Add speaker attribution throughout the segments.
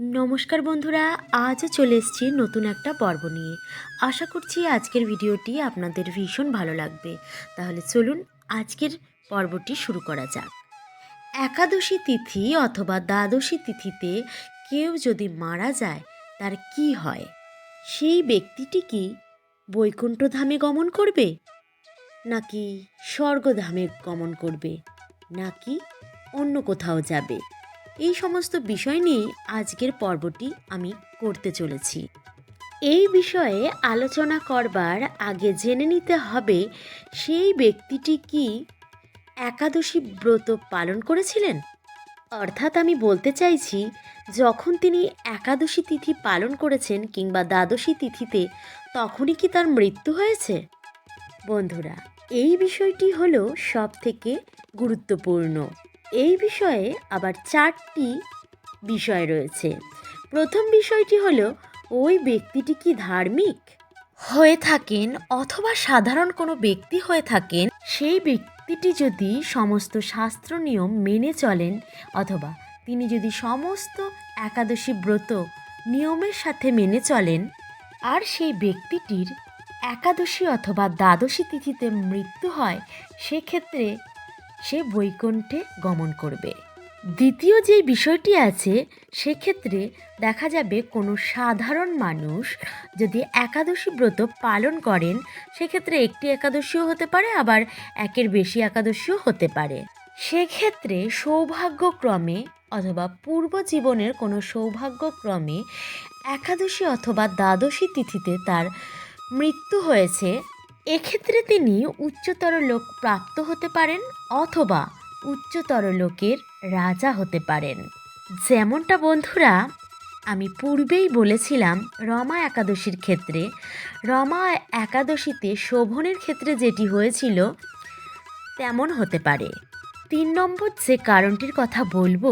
Speaker 1: নমস্কার বন্ধুরা আজ চলে এসেছি নতুন একটা পর্ব নিয়ে। আশা করছি আজকের ভিডিওটি আপনাদের ভীষণ ভালো লাগবে। তাহলে চলুন আজকের পর্বটি শুরু করা যাক। একাদশী তিথি অথবা দ্বাদশী তিথিতে কেউ যদি মারা যায়, তার কি হয়? সেই ব্যক্তিটি কি বৈকুণ্ঠধামে গমন করবে? নাকি স্বর্গধামে গমন করবে? নাকি অন্য কোথাও যাবে? এই সমস্ত বিষয় নিয়ে আজকের পর্বটি আমি করতে চলেছি। এই বিষয়ে আলোচনা করবার আগে জেনে নিতে হবে, সেই ব্যক্তিটি কি একাদশী ব্রত পালন করেছিলেন? অর্থাৎ আমি বলতে চাইছি, যখন তিনি একাদশী তিথি পালন করেছেন কিংবা দ্বাদশী তিথিতে, তখনই কি তার মৃত্যু হয়েছে? বন্ধুরা, এই বিষয়টি হলো সব থেকে গুরুত্বপূর্ণ। এই বিষয়ে আবার চারটি বিষয় রয়েছে। প্রথম বিষয়টি হলো, ওই ব্যক্তিটি কি ধার্মিক? হয়ে থাকেন অথবা সাধারণ কোনো ব্যক্তি হয়ে থাকেন, সেই ব্যক্তিটি যদি সমস্ত শাস্ত্র নিয়ম মেনে চলেন অথবা তিনি যদি সমস্ত একাদশী ব্রত নিয়মের সাথে মেনে চলেন, আর সেই ব্যক্তিটির একাদশী অথবা দ্বাদশী তিথিতে মৃত্যু হয়, সেক্ষেত্রে সে বৈকুণ্ঠে গমন করবে। দ্বিতীয় যে বিষয়টি আছে, সেক্ষেত্রে দেখা যাবে কোনো সাধারণ মানুষ যদি একাদশী ব্রত পালন করেন, সেক্ষেত্রে একটি একাদশীও হতে পারে, আবার একের বেশি একাদশীও হতে পারে। সেক্ষেত্রে সৌভাগ্যক্রমে অথবা পূর্ব জীবনের কোনো সৌভাগ্যক্রমে একাদশী অথবা দ্বাদশী তিথিতে তার মৃত্যু হয়েছে এক্ষেত্রে তিনি উচ্চতর লোক প্রাপ্ত হতে পারেন অথবা উচ্চতর লোকের রাজা হতে পারেন। যেমনটা বন্ধুরা, আমি পূর্বেই বলেছিলাম রমা একাদশীর ক্ষেত্রে, রমা একাদশীতে শোভনের ক্ষেত্রে যেটি হয়েছিল তেমন হতে পারে। তিন নম্বর যে কারণটির কথা বলব,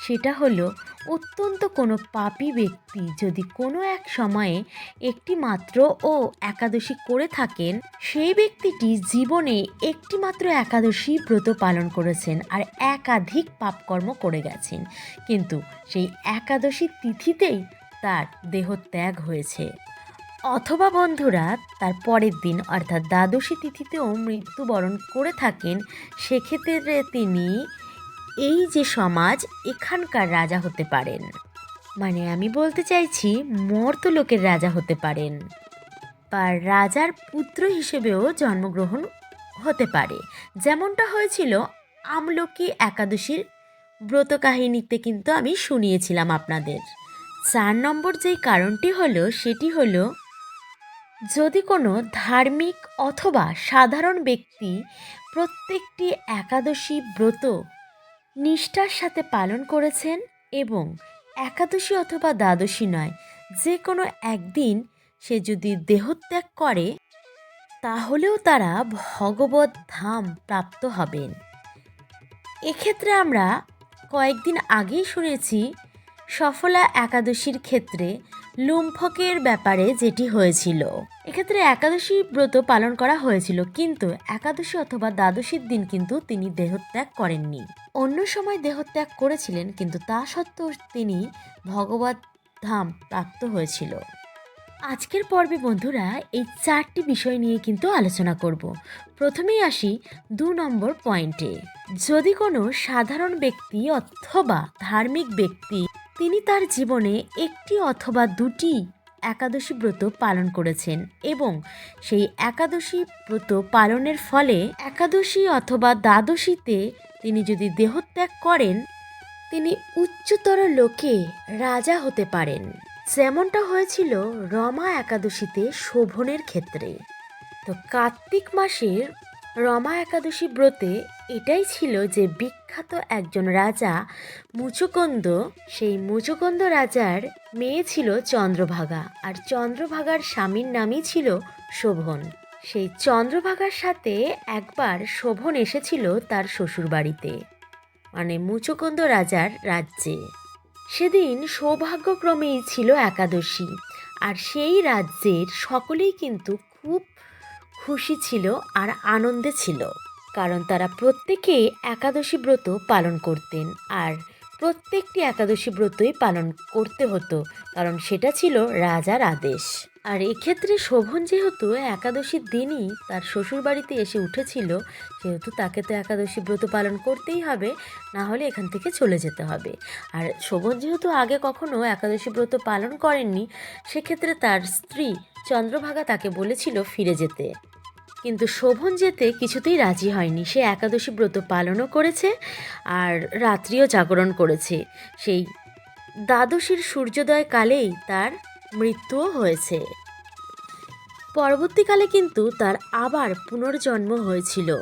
Speaker 1: সেটা হলো অত্যন্ত কোনো পাপী ব্যক্তি যদি কোনো এক সময়ে একটি মাত্র ও একাদশী করে থাকেন, সেই ব্যক্তিটি জীবনে একটি মাত্র একাদশী ব্রত পালন করেছেন আর একাধিক পাপকর্ম করে গেছেন। কিন্তু সেই একাদশী তিথিতেই তার দেহ ত্যাগ হয়েছে। অথবা বন্ধুরা, তার পরের দিন অর্থাৎ দ্বাদশী তিথিতেও মৃত্যুবরণ করে থাকেন, সেক্ষেত্রে তিনি এই যে সমাজ, এখানকার রাজা হতে পারেন। মানে আমি বলতে চাইছি, মর্ত লোকের রাজা হতে পারেন। বা রাজার পুত্র হিসেবেও জন্মগ্রহণ হতে পারে। যেমনটা হয়েছিল, আমলকি একাদশীর ব্রত কাহিনীতে কিন্তু আমি শুনিয়েছিলাম আপনাদের। চার নম্বর যেই কারণটি হলো, সেটি হলো, যদি কোনো ধার্মিক অথবা সাধারণ ব্যক্তি প্রত্যেকটি একাদশী ব্রত নিষ্ঠার সাথে পালন করেছেন এবং একাদশী অথবা দ্বাদশী নয়, যে কোনো একদিন সে যদি দেহত্যাগ করে, তাহলেও তারা ভগবত ধাম প্রাপ্ত হবেন। এক্ষেত্রে আমরা কয়েকদিন আগেই শুনেছি সফলা একাদশীর ক্ষেত্রে লুম্ফকের ব্যাপারে যেটি হয়েছিল। এক্ষেত্রে একাদশী ব্রত পালন করা হয়েছিল, কিন্তু একাদশী অথবা দ্বাদশীর দিন কিন্তু তিনি দেহত্যাগ করেননি। অন্য সময় দেহত্যাগ করেছিলেন, কিন্তু তা সত্ত্বেও তিনি ভগবত ধাম প্রাপ্ত হয়েছিল। আজকের পর্বে বন্ধুরা এই চারটি বিষয় নিয়ে কিন্তু আলোচনা করব। প্রথমেই আসি দু নম্বর পয়েন্টে। যদি কোনো সাধারণ ব্যক্তি অথবা ধার্মিক ব্যক্তি তিনি তার জীবনে একটি অথবা দুটি একাদশী ব্রত পালন করেছেন এবং সেই একাদশী ব্রত পালনের ফলে একাদশী অথবা দ্বাদশীতে তিনি যদি দেহত্যাগ করেন, তিনি উচ্চতর লোকে রাজা হতে পারেন। যেমনটা হয়েছিল রমা একাদশীতে শোভনের ক্ষেত্রে। তো কার্তিক মাসের রমা একাদশী ব্রতে এটাই ছিল যে বিখ্যাত একজন রাজা মুচুকন্দ, সেই মুচুকন্দ রাজার মেয়ে ছিল চন্দ্রভাগা। আর চন্দ্রভাগার স্বামীর নামই ছিল শোভন। সেই চন্দ্রভাগার সাথে একবার শোভন এসেছিল তার শ্বশুরবাড়িতে মানে মুচুকন্দ রাজার রাজ্যে। সেদিন সৌভাগ্যক্রমেই ছিল একাদশী, আর সেই রাজ্যের সকলেই কিন্তু খুব খুশি ছিল আর আনন্দে ছিল, কারণ তারা প্রত্যেকে একাদশী ব্রত পালন করতেন। আর প্রত্যেকটি একাদশী ব্রতই পালন করতে হতো, কারণ সেটা ছিল রাজার আদেশ। আর এক্ষেত্রে শোভন যেহেতু একাদশীর দিনই তার শ্বশুর বাড়িতে এসে উঠেছিল, সেহেতু তাকে তো একাদশী ব্রত পালন করতেই হবে, না হলে এখান থেকে চলে যেতে হবে। আর শোভন যেহেতু আগে কখনো একাদশী ব্রত পালন করেননি, সেক্ষেত্রে তার স্ত্রী চন্দ্রভাগা তাকে বলেছিল ফিরে যেতে। কিন্তু শোভন যেতে কিছুতেই রাজি হয়নি। সে একাদশী ব্রত পালনও করেছে আর রাত্রিও জাগরণ করেছে। সেই দ্বাদশীর সূর্যোদয় কালেই তার মৃত্যুও হয়েছে। পরবর্তীকালে কিন্তু তার আবার পুনর্জন্ম হয়েছিল।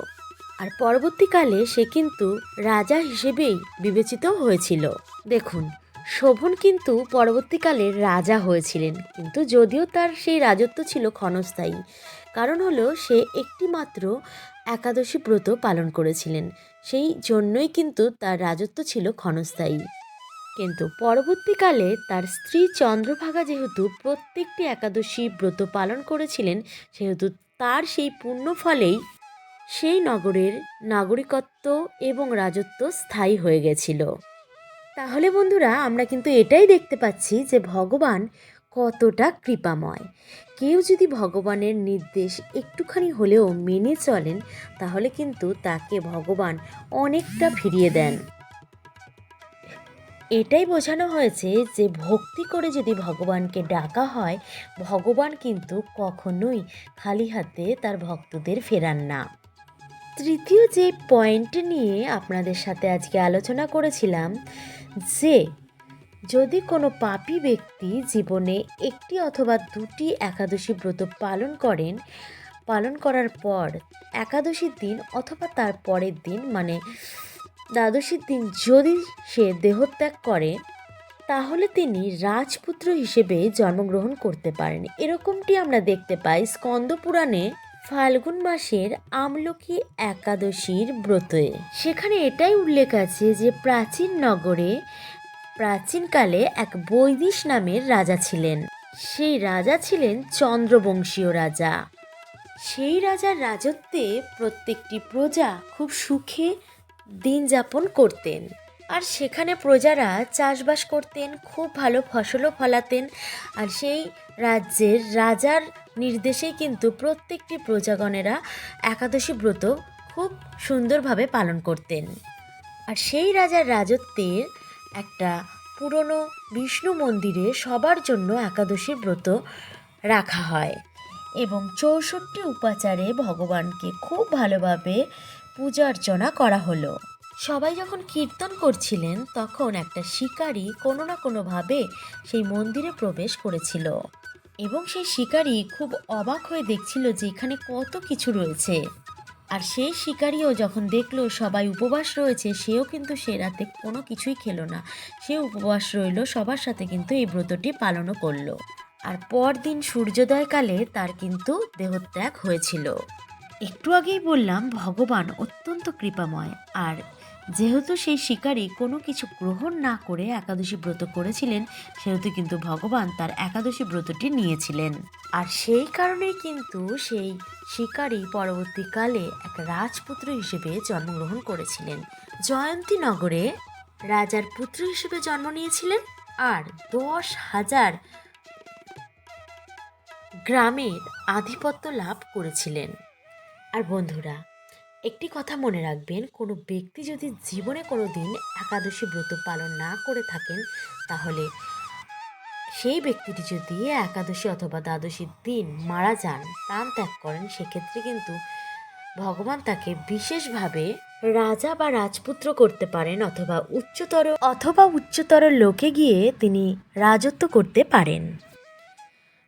Speaker 1: আর পরবর্তীকালে সে কিন্তু রাজা হিসেবেই বিবেচিত হয়েছিল। দেখুন শোভন কিন্তু পরবর্তীকালে রাজা হয়েছিলেন, কিন্তু যদিও তার সেই রাজত্ব ছিল ক্ষণস্থায়ী। কারণ হলো, সে একটি মাত্র একাদশী ব্রত পালন করেছিলেন। সেই জন্যই কিন্তু তার রাজত্ব ছিল ক্ষণস্থায়ী। কিন্তু পরবর্তীকালে তার স্ত্রী চন্দ্রভাগা যেহেতু প্রত্যেকটি একাদশী ব্রত পালন করেছিলেন, সেহেতু তার সেই পুণ্য ফলেই সেই নগরের নাগরিকত্ব এবং রাজত্ব স্থায়ী হয়ে গেছিল। তাহলে বন্ধুরা, আমরা কিন্তু এটাই দেখতে পাচ্ছি যে ভগবান কতটা কৃপাময়। কেউ যদি ভগবানের নির্দেশ একটুখানি হলেও মেনে চলেন, তাহলে কিন্তু তাকে ভগবান অনেকটা ফিরিয়ে দেন। এটাই বোঝানো হয়েছে যে ভক্তি করে যদি ভগবানকে ডাকা হয়, ভগবান কিন্তু কখনোই খালি হাতে তার ভক্তদের ফেরান না। তৃতীয় যে পয়েন্ট নিয়ে আপনাদের সাথে আজকে আলোচনা করেছিলাম যে যদি কোনো পাপী ব্যক্তি জীবনে একটি অথবা দুটি একাদশী ব্রত পালন করেন, পালন করার পর একাদশীর দিন অথবা তার পরের দিন মানে দ্বাদশীর দিন যদি সে দেহত্যাগ করে, তাহলে তিনি রাজপুত্র হিসেবে জন্মগ্রহণ করতে পারেন। এরকমটি আমরা দেখতে পাই স্কন্দ পুরাণে ফাল্গুন মাসের আমলকি একাদশীর ব্রতে। সেখানে এটাই উল্লেখ আছে যে প্রাচীন নগরে প্রাচীনকালে এক বৈদিশ নামের রাজা ছিলেন। সেই রাজা ছিলেন চন্দ্রবংশীয় রাজা। সেই রাজার রাজত্বে প্রত্যেকটি প্রজা খুব সুখে দিন যাপন করতেন। আর সেখানে প্রজারা চাষবাস করতেন, খুব ভালো ফসলও ফলাতেন। আর সেই রাজ্যের রাজার নির্দেশেই কিন্তু প্রত্যেকটি প্রজাগণেরা একাদশী ব্রত খুব সুন্দরভাবে পালন করতেন। আর সেই রাজার রাজত্বের একটা পুরনো বিষ্ণু মন্দিরে সবার জন্য একাদশী ব্রত রাখা হয় এবং চৌষট্টি উপাচারে ভগবানকে খুব ভালোভাবে পূজা অর্চনা করা হলো। সবাই যখন কীর্তন করছিলেন, তখন একটা শিকারী কোনো না কোনোভাবে সেই মন্দিরে প্রবেশ করেছিল। এবং সেই শিকারী খুব অবাক হয়ে দেখছিল যে এখানে কত কিছু রয়েছে। আর সেই শিকারীও যখন দেখল সবাই উপবাস রয়েছে, সেও কিন্তু সে রাতে কোনো কিছুই খেলো না। সে উপবাস রইল, সবার সাথে কিন্তু এই ব্রতটি পালনও করল। আর পরদিন সূর্যোদয়কালে তার কিন্তু দেহত্যাগ হয়েছিল। একটু আগেই বললাম, ভগবান অত্যন্ত কৃপাময়। আর যেহেতু সেই শিকারী কোনো কিছু গ্রহণ না করে একাদশী ব্রত করেছিলেন, সেহেতু কিন্তু ভগবান তার একাদশী ব্রতটি নিয়েছিলেন। আর সেই কারণেই কিন্তু সেই শিকারী পরবর্তীকালে এক রাজপুত্র হিসেবে জন্মগ্রহণ করেছিলেন। জয়ন্তী নগরে রাজার পুত্র হিসেবে জন্ম নিয়েছিলেন আর দশ হাজার গ্রামের আধিপত্য লাভ করেছিলেন। আর বন্ধুরা একটি কথা মনে রাখবেন, কোনো ব্যক্তি যদি জীবনে কোনো দিন একাদশী ব্রত পালন না করে থাকেন, তাহলে সেই ব্যক্তিটি যদি একাদশী অথবা দ্বাদশীর দিন মারা যান, প্রাণ ত্যাগ করেন, সেক্ষেত্রে কিন্তু ভগবান তাকে বিশেষভাবে রাজা বা রাজপুত্র করতে পারেন অথবা উচ্চতর অথবা উচ্চতর লোকে গিয়ে তিনি রাজত্ব করতে পারেন।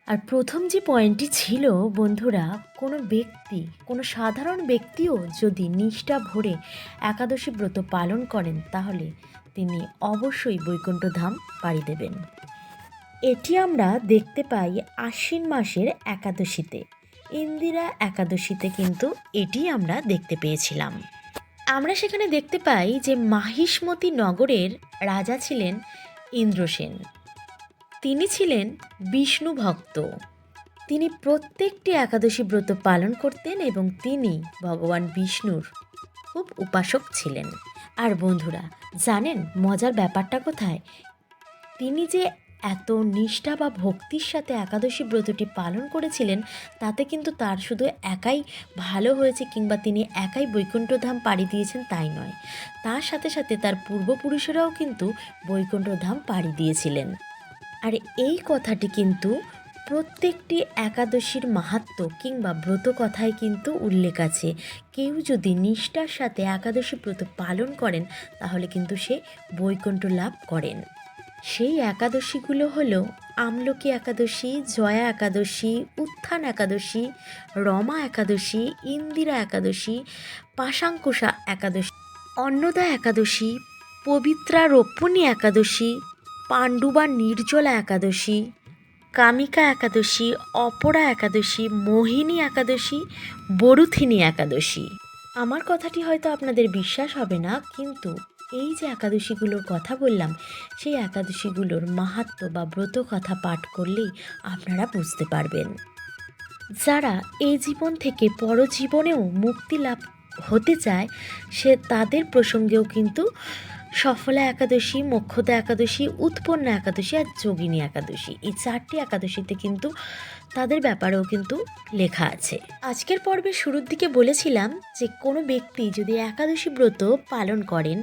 Speaker 1: আর প্রথম যে পয়েন্টটি ছিল, বন্ধুরা, কোনো ব্যক্তি, কোনো সাধারণ ব্যক্তিও যদি নিষ্ঠা ভরে একাদশী ব্রত পালন করেন, তাহলে তিনি অবশ্যই বৈকুণ্ঠ ধাম পাড়ি দেবেন। এটি আমরা দেখতে পাই আশ্বিন মাসের একাদশীতে। ইন্দিরা একাদশীতে কিন্তু এটি আমরা দেখতে পেয়েছিলাম। আমরা সেখানে দেখতে পাই যে মাহিষ্মতি নগরের রাজা ছিলেন ইন্দ্রসেন। তিনি ছিলেন বিষ্ণু ভক্ত। তিনি প্রত্যেকটি একাদশী ব্রত পালন করতেন এবং তিনি ভগবান বিষ্ণুর খুব উপাসক ছিলেন। আর বন্ধুরা, জানেন মজার ব্যাপারটা কোথায়? তিনি যে এত নিষ্ঠা বা ভক্তির সাথে একাদশী ব্রতটি পালন করেছিলেন, তাতে কিন্তু তার শুধু একাই ভালো হয়েছে কিংবা তিনি একাই বৈকুণ্ঠধাম পাড়ি দিয়েছেন তাই নয়। তার সাথে সাথে তার পূর্বপুরুষেরাও কিন্তু বৈকুণ্ঠধাম পাড়ি দিয়েছিলেন। আর এই কথাটি কিন্তু প্রত্যেকটি একাদশীর মাহাত্ম কিংবা ব্রত কথায় কিন্তু উল্লেখ আছে। কেউ যদি নিষ্ঠার সাথে একাদশী ব্রত পালন করেন, তাহলে কিন্তু সে বৈকুণ্ঠ লাভ করেন। সেই একাদশীগুলো হলো আমলকি একাদশী, জয়া একাদশী, উত্থান একাদশী, রমা একাদশী, ইন্দিরা একাদশী, পাশাঙ্কুশা একাদশী, অন্নদা একাদশী পবিত্রা রোপণী একাদশী পাণ্ডুবা নির্জলা একাদশী, কামিকা একাদশী, অপরা একাদশী, মোহিনী একাদশী, বরুথিনী একাদশী। আমার কথাটি হয়তো আপনাদের বিশ্বাস হবে না, কিন্তু এই যে একাদশীগুলোর কথা বললাম, সেই একাদশীগুলোর মাহাত্ম বা ব্রত কথা পাঠ করলেই আপনারা বুঝতে পারবেন। যারা এই জীবন থেকে পরজীবনেও মুক্তি লাভ হতে চায়, সে তাদের প্রসঙ্গেও কিন্তু সফলা একাদশী, মোক্ষদা একাদশী, উৎপন্ন একাদশী আর যোগিনী একাদশী। এই চারটি একাদশীতে কিন্তু তাদের ব্যাপারেও কিন্তু লেখা আছে। আজকের পর্বের শুরুর দিকে বলেছিলাম যে কোনো ব্যক্তি যদি একাদশী ব্রত পালন করেন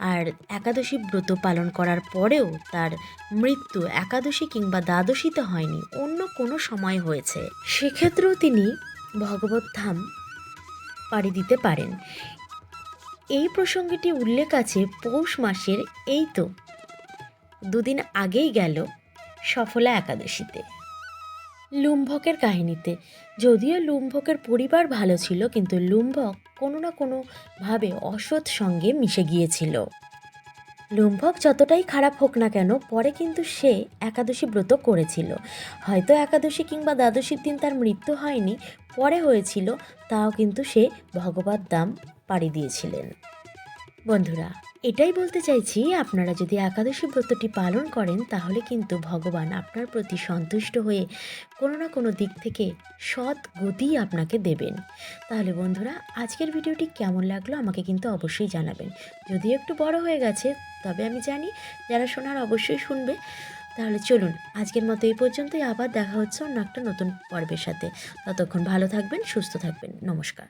Speaker 1: আর একাদশী ব্রত পালন করার পরেও তার মৃত্যু একাদশী কিংবা দ্বাদশীতে হয়নি, অন্য কোনো সময় হয়েছে, সেক্ষেত্রেও তিনি ভগবত ধাম পাড়ি দিতে পারেন। এই প্রসঙ্গটি উল্লেখ আছে পৌষ মাসের এই তো। দুদিন আগেই গেল সফলা একাদশীতে। লুম্ভকের কাহিনীতে। যদিও লুম্ভকের পরিবার ভালো ছিল, কিন্তু লুম্ভক কোনো না কোনোভাবে অসৎ সঙ্গে মিশে গিয়েছিল। লুম্ভক যতটাই খারাপ হোক না কেন, পরে কিন্তু সে একাদশী ব্রত করেছিল। হয়তো একাদশী কিংবা দ্বাদশীর দিন তার মৃত্যু হয়নি, পরে হয়েছিল, তাও কিন্তু সে ভগবত দাম পাড়ি দিয়েছিলেন। বন্ধুরা, এটাই বলতে চাইছি, আপনারা যদি একাদশী ব্রতটি পালন করেন, তাহলে কিন্তু ভগবান আপনার প্রতি সন্তুষ্ট হয়ে কোনো না কোনো দিক থেকে সৎ গতি আপনাকে দেবেন। তাহলে বন্ধুরা, আজকের ভিডিওটি কেমন লাগল আমাকে কিন্তু অবশ্যই জানাবেন। যদিও একটু বড় হয়ে গেছে, তবে আমি জানি যারা শোনার অবশ্যই শুনবে। তাহলে চলুন, আজকের মতো এই পর্যন্তই। আবার দেখা হচ্ছে অন্য একটা নতুন পর্বের সাথে। ততক্ষণ ভালো থাকবেন, সুস্থ থাকবেন। নমস্কার।